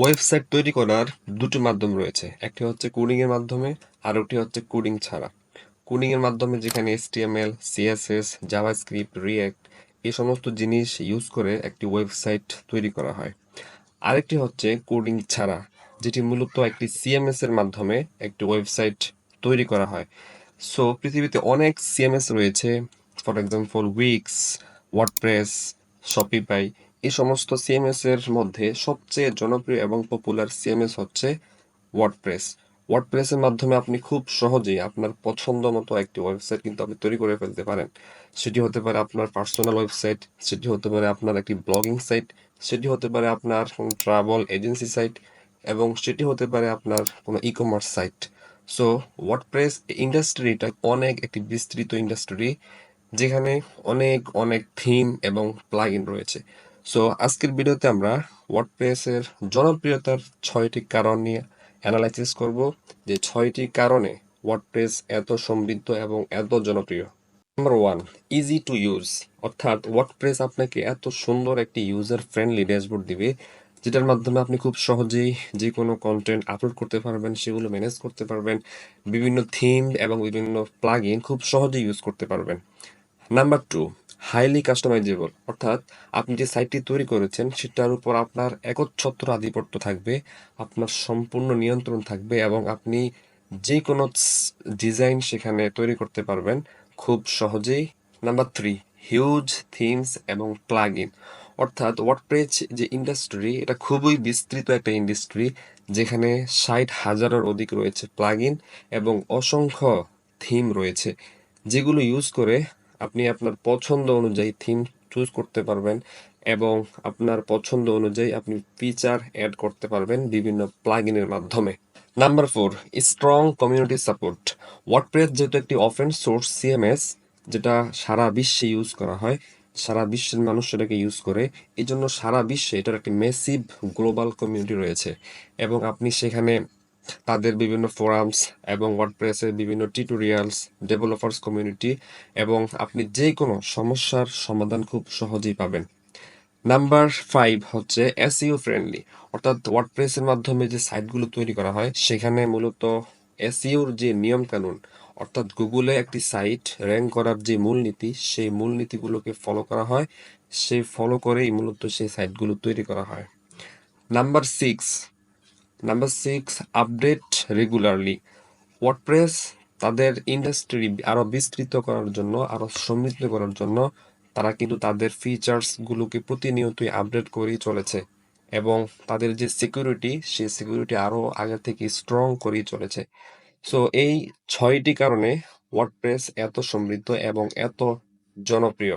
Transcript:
Website তৈরি করার দুটি মাধ্যম রয়েছে। একটি হচ্ছে কোডিং এর মাধ্যমে, আর একটি হচ্ছে কোডিং ছাড়া। কোডিং এর মাধ্যমে যেখানে এসটিএমএল সিএসএস জাভাস্ক্রিপ্ট রিয়েক্ট এই সমস্ত জিনিস ইউজ করে একটি ওয়েবসাইট তৈরি করা হয়। আরেকটি হচ্ছে কোডিং ছাড়া, যেটি মূলত একটি সিএমএস এর মাধ্যমে একটি ওয়েবসাইট তৈরি করা হয়। সো পৃথিবীতে অনেক সিএমএস রয়েছে। For example Wix WordPress Shopify এই সমস্ত সিএমএস এর মধ্যে সবচেয়ে জনপ্রিয় এবং পপুলার সিএমএস হচ্ছে ওয়ার্ডপ্রেস ওয়ার্ডপ্রেসের মাধ্যমে আপনি খুব সহজেই আপনার পছন্দ মতো একটি ওয়েবসাইট কিন্তু আপনি তৈরি করে ফেলতে পারেন। সেটি হতে পারে আপনার পার্সোনাল ওয়েবসাইট সেটি হতে পারে আপনার একটি ব্লগিং সাইট সেটি হতে পারে আপনার ট্রাভেল এজেন্সি সাইট এবং সেটি হতে পারে আপনার কোনো e commerce site so WordPress ইন্ডাস্ট্রিটা অনেক একটি বিস্তৃত ইন্ডাস্ট্রি যেখানে অনেক অনেক থিম এবং প্লাগইন রয়েছে। সো আজকের ভিডিওতে আমরা ওয়ার্ডপ্রেসের জনপ্রিয়তার ছয়টি কারণ নিয়ে অ্যানালাইসিস করব, যে ছয়টি কারণে ওয়ার্ডপ্রেস এত সমৃদ্ধ এবং এত জনপ্রিয়। Number one easy to use অর্থাৎ ওয়ার্ডপ্রেস আপনাকে এত সুন্দর একটি ইউজার ফ্রেন্ডলি ড্যাশবোর্ড দিবে, যেটার মাধ্যমে আপনি খুব সহজেই যে কোনো কন্টেন্ট আপলোড করতে পারবেন, সেগুলো ম্যানেজ করতে পারবেন, বিভিন্ন থিম এবং বিভিন্ন প্লাগ খুব সহজেই ইউজ করতে পারবেন। নাম্বার টু হাইলি কাস্টমাইজেবল অর্থাৎ আপনি যে সাইটটি তৈরি করেছেন, সেটার উপর আপনার একচ্ছত্র আধিপত্য থাকবে, আপনার সম্পূর্ণ নিয়ন্ত্রণ থাকবে এবং আপনি যে কোনো ডিজাইন সেখানে তৈরি করতে পারবেন খুব সহজেই। নাম্বার থ্রি হিউজ থিমস এবং প্লাগ ইন অর্থাৎ ওয়ার্ডপ্রেস যে ইন্ডাস্ট্রি এটা খুবই বিস্তৃত একটা ইন্ডাস্ট্রি যেখানে ষাট হাজারের অধিক রয়েছে প্লাগ ইন এবং অসংখ্য থিম রয়েছে, যেগুলো ইউজ করে আপনি আপনার পছন্দ অনুযায়ী থিম চুজ করতে পারবেন এবং আপনার পছন্দ অনুযায়ী আপনি ফিচার অ্যাড করতে পারবেন বিভিন্ন প্লাগইনের মাধ্যমে। Number four strong community support WordPress যেহেতু একটি অফেন সোর্স সিএমএস যেটা সারা বিশ্বে ইউজ করা হয়, সারা বিশ্বের মানুষ সেটাকে ইউজ করে এই জন্য সারা বিশ্বে এটার একটি মেসিভ গ্লোবাল কমিউনিটি রয়েছে। এবং আপনি সেখানে তাদের বিভিন্ন ফোরামস এবং ওয়ার্ডপ্রেসের বিভিন্ন টিউটোরিয়ালস ডেভেলপার্স কমিউনিটি এবং আপনি যে কোনো সমস্যার সমাধান খুব সহজেই পাবেন। নাম্বার ফাইভ হচ্ছে এসইও ফ্রেন্ডলি অর্থাৎ ওয়ার্ডপ্রেসের মাধ্যমে যে সাইটগুলো তৈরি করা হয়, সেখানে মূলত এসইওর যে নিয়ম কানুন অর্থাৎ গুগলে একটি সাইট র্যাঙ্ক করার যে মূলনীতি, সেই মূলনীতিগুলোকে ফলো করা হয়। সেই ফলো করেই মূলত সেই সাইটগুলো তৈরি করা হয়। Number six number six update regularly WordPress তাদের ইন্ডাস্ট্রি আরও বিস্তৃত করার জন্য আরও সমৃদ্ধ করার জন্য তারা কিন্তু তাদের ফিচার্সগুলোকে প্রতিনিয়তই আপডেট করেই চলেছে এবং তাদের যে সিকিউরিটি সেই সিকিউরিটি আরও আগে থেকে স্ট্রং করেই চলেছে। সো এই ছয়টি কারণে ওয়ার্ডপ্রেস এত সমৃদ্ধ এবং এত জনপ্রিয়।